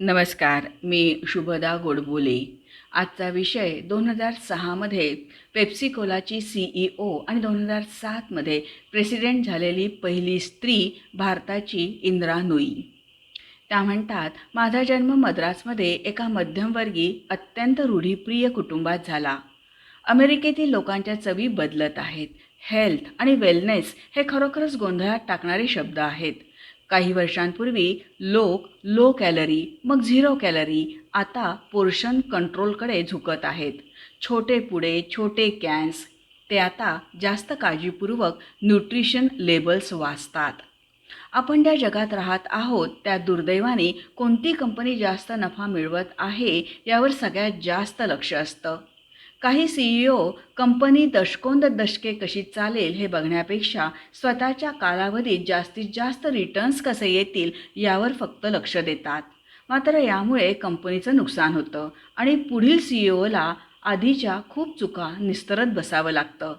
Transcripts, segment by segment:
नमस्कार मी शुभदा गोडबोले. आजचा विषय दोन हजार सहामध्ये पेप्सिकोलाची सी ई ओ आणि दोन हजार सातमध्ये प्रेसिडेंट झालेली पहिली स्त्री भारताची इंदिरा नुई. त्या म्हणतात माझा जन्म मद्रासमध्ये एका मध्यमवर्गीय अत्यंत रूढीप्रिय कुटुंबात झाला. अमेरिकेतील लोकांच्या चवी बदलत आहेत. हेल्थ आणि वेलनेस हे खरोखरच गोंधळात टाकणारे शब्द आहेत. काही वर्षांपूर्वी लोक लो कॅलरी मग झिरो कॅलरी आता पोर्शन कंट्रोलकडे झुकत आहेत. छोटे पुडे छोटे कॅन्स ते आता जास्त काळजीपूर्वक न्यूट्रिशन लेबल्स वाचतात. आपण ज्या जगात राहत आहोत त्या दुर्दैवाने कोणती कंपनी जास्त नफा मिळवत आहे यावर सगळ्यात जास्त लक्ष असतं. काही सी ई ओ कंपनी दशकोंद दशके कशी चालेल हे बघण्यापेक्षा स्वतःच्या कालावधीत जास्तीत जास्त रिटर्न्स कसे येतील यावर फक्त लक्ष देतात. मात्र यामुळे कंपनीचं नुकसान होतं आणि पुढील सी ई ओला आधीच्या खूप चुका निस्तरत बसावं लागतं.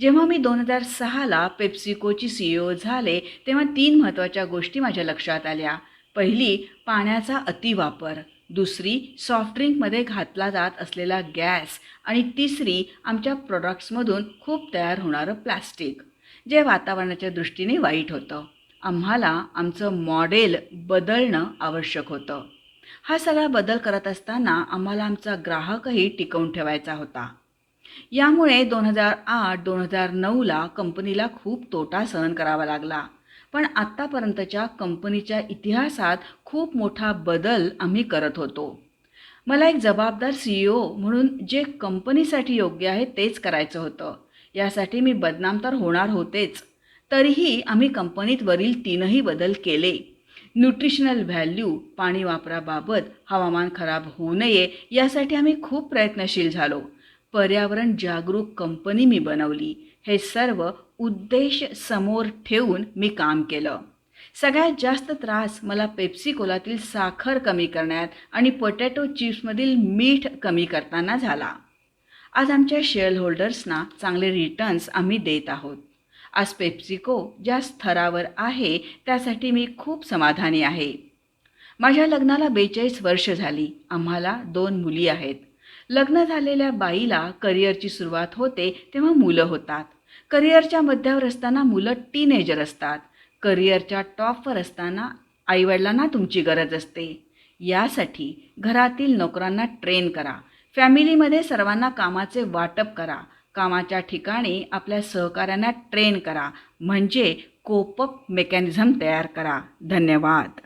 जेव्हा मी दोन हजार सहाला पेप्सिकोची सी ई ओ झाले तेव्हा तीन महत्त्वाच्या गोष्टी माझ्या लक्षात आल्या. पहिली पाण्याचा अतिवापर. दुसरी सॉफ्ट ड्रिंकमध्ये घातला जात असलेला गॅस आणि तिसरी आमच्या प्रोडक्ट्समधून खूप तयार होणारं प्लॅस्टिक जे वातावरणाच्या दृष्टीने वाईट होतं. आम्हाला आमचं मॉडेल बदलणं आवश्यक होतं. हा सगळा बदल करत असताना आम्हाला आमचा ग्राहकही टिकवून ठेवायचा होता. यामुळे दोन हजार आठ दोन हजार नऊला कंपनीला खूप तोटा सहन करावा लागला. पण आत्तापर्यंतच्या कंपनीच्या इतिहासात खूप मोठा बदल आम्ही करत होतो. मला एक जबाबदार सी ई ओ म्हणून जे कंपनीसाठी योग्य आहे तेच करायचं होतं. यासाठी मी बदनाम तर होणार होतेच. तरीही आम्ही कंपनीत वरील तीनही बदल केले. न्यूट्रिशनल व्हॅल्यू पाणी वापराबाबत हवामान खराब होऊ नये यासाठी आम्ही खूप प्रयत्नशील झालो. पर्यावरण जागरूक कंपनी मी बनवली. हे सर्व उद्देश समोर ठेवून मी काम केलं. सगळ्यात जास्त त्रास मला पेप्सिकोलातील साखर कमी करण्यात आणि पोटॅटो चिप्समधील मीठ कमी करताना झाला. आज आमच्या शेअरहोल्डर्सना चांगले रिटर्न्स आम्ही देत आहोत. आज पेप्सिको ज्या स्तरावर आहे त्यासाठी मी खूप समाधानी आहे. माझ्या लग्नाला बेचाळीस वर्ष झाली. आम्हाला दोन मुली आहेत. लग्न झालेल्या बाईला करिअरची सुरुवात होते तेव्हा मुलं होतात. करिअरच्या मध्यावर असताना मुलं टीनेजर असतात. करिअरच्या टॉपवर असताना आईवडिलांना तुमची गरज असते. यासाठी घरातील नोकरांना ट्रेन करा. फॅमिलीमध्ये सर्वांना कामाचे वाटप करा. कामाच्या ठिकाणी आपल्या सहकाऱ्यांना ट्रेन करा. म्हणजे कोपअप मेकॅनिझम तयार करा. धन्यवाद.